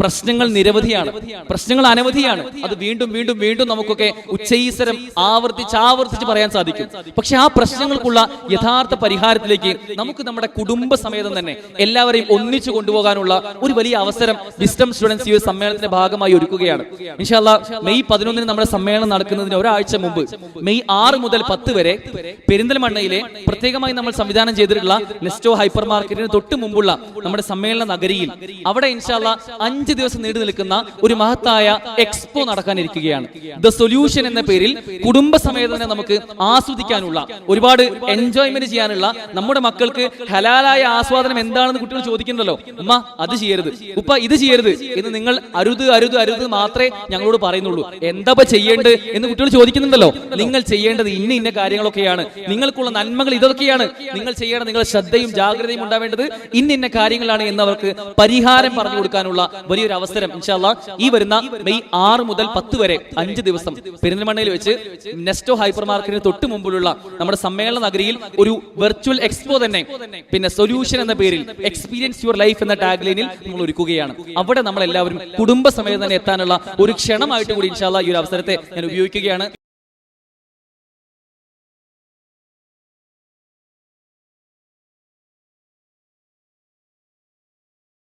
പ്രശ്നങ്ങൾ നിരവധിയാണ്. പ്രശ്നങ്ങൾ അനവധിയാണ്. അത് വീണ്ടും വീണ്ടും വീണ്ടും നമുക്കൊക്കെ ഉച്ചൈസരം ആവർത്തിച്ച് ആവർത്തിച്ച് പറയാൻ സാധിക്കും. പക്ഷെ ആ പ്രശ്നങ്ങൾക്കുള്ള യഥാർത്ഥ പരിഹാരത്തിലേക്ക് നമുക്ക് നമ്മുടെ കുടുംബ സമേതം തന്നെ എല്ലാവരെയും ഒന്നിച്ചു കൊണ്ടുപോകാനുള്ള ഒരു വലിയ അവസരം വിസ്റ്റം സ്റ്റുഡൻസ് ഈ സമ്മേളനത്തിന്റെ ഭാഗമായി ഒരുക്കുകയാണ്. ഇൻഷാല്ല മെയ് പതിനൊന്നിന് നമ്മുടെ സമ്മേളനം നടക്കുന്നതിന് ഒരാഴ്ച മുമ്പ് മെയ് ആറ് മുതൽ പത്ത് വരെ പെരിന്തൽമണ്ണയിലെ പ്രത്യേകമായി നമ്മൾ സംവിധാനം ചെയ്തിട്ടുള്ള നെസ്റ്റോ ഹൈപ്പർ മാർക്കറ്റിന് തൊട്ട് മുമ്പുള്ള നമ്മുടെ സമ്മേളന നഗരിയിൽ. അവിടെ ഇൻഷാല്ല അഞ്ച് ദിവസം നീണ്ടു നിൽക്കുന്ന ഒരു മഹത്തായ എക്സ്പോ നടക്കാനിരിക്കുകയാണ്. ദ സൊല്യൂഷൻ എന്ന പേരിൽ കുടുംബ സമേതനെ നമുക്ക് ആസ്വദിക്കാനുള്ള ഒരുപാട് എൻജോയ്മെന്റ് ചെയ്യാനുള്ള നമ്മുടെ മക്കൾക്ക് ഹലാലായ ആസ്വാദനം എന്താണെന്ന് കുട്ടികൾ ചോദിക്കുന്നുണ്ടല്ലോ. ഉമ്മ അത് ചെയ്യരുത്. ഉപ്പ ഇത് ചെയ്യരുത്. എന്ന് നിങ്ങൾ അരുത് അരുത് അരുത് മാത്രമേ ഞങ്ങളോട് പറയുന്നുള്ളൂ. എന്താ ചെയ്യേണ്ടത്? എന്ന് കുട്ടികൾ ചോദിക്കുന്നുണ്ടല്ലോ. നിങ്ങൾ ചെയ്യേണ്ടത് ഇന്ന ഇന്ന കാര്യങ്ങളൊക്കെയാണ്. നിങ്ങൾക്കുള്ള നന്മകൾ ഇതൊക്കെയാണ്. നിങ്ങൾ ചെയ്യേണ്ട നിങ്ങളുടെ ശ്രദ്ധയും ജാഗ്രതയും ഉണ്ടാവേണ്ടത് ഇന്ന ഇന്ന കാര്യങ്ങളാണ് എന്ന് അവർക്ക് പരിഹാരം പറഞ്ഞു കൊടുക്കാനുള്ള വലിയൊരു അവസരം ഇൻഷാല്ല ഈ വരുന്ന മെയ് ആറ് മുതൽ പത്ത് വരെ അഞ്ച് ദിവസം പെരിന്തൽമണ്ണയിൽ വെച്ച് നെസ്റ്റോ ഹൈപ്പർ മാർക്കറ്റിന് തൊട്ട് മുമ്പിലുള്ള നമ്മുടെ സമ്മേളന നഗരിയിൽ ഒരു വെർച്വൽ എക്സ്പോ തന്നെ പിന്നെ സൊല്യൂഷൻ എന്ന പേരിൽ എക്സ്പീരിയൻസ് യുവർ ലൈഫ് എന്ന ടാഗ് ലൈനിൽ നമ്മൾ ഒരുക്കുകയാണ്. അവിടെ നമ്മൾ എല്ലാവരും കുടുംബസമേതം തന്നെ എത്താനുള്ള ഒരു ക്ഷണമായിട്ട് കൂടി ഇൻഷാല്ല ഈ ഒരു അവസരത്തെ ഞാൻ ഉപയോഗിക്കുകയാണ്.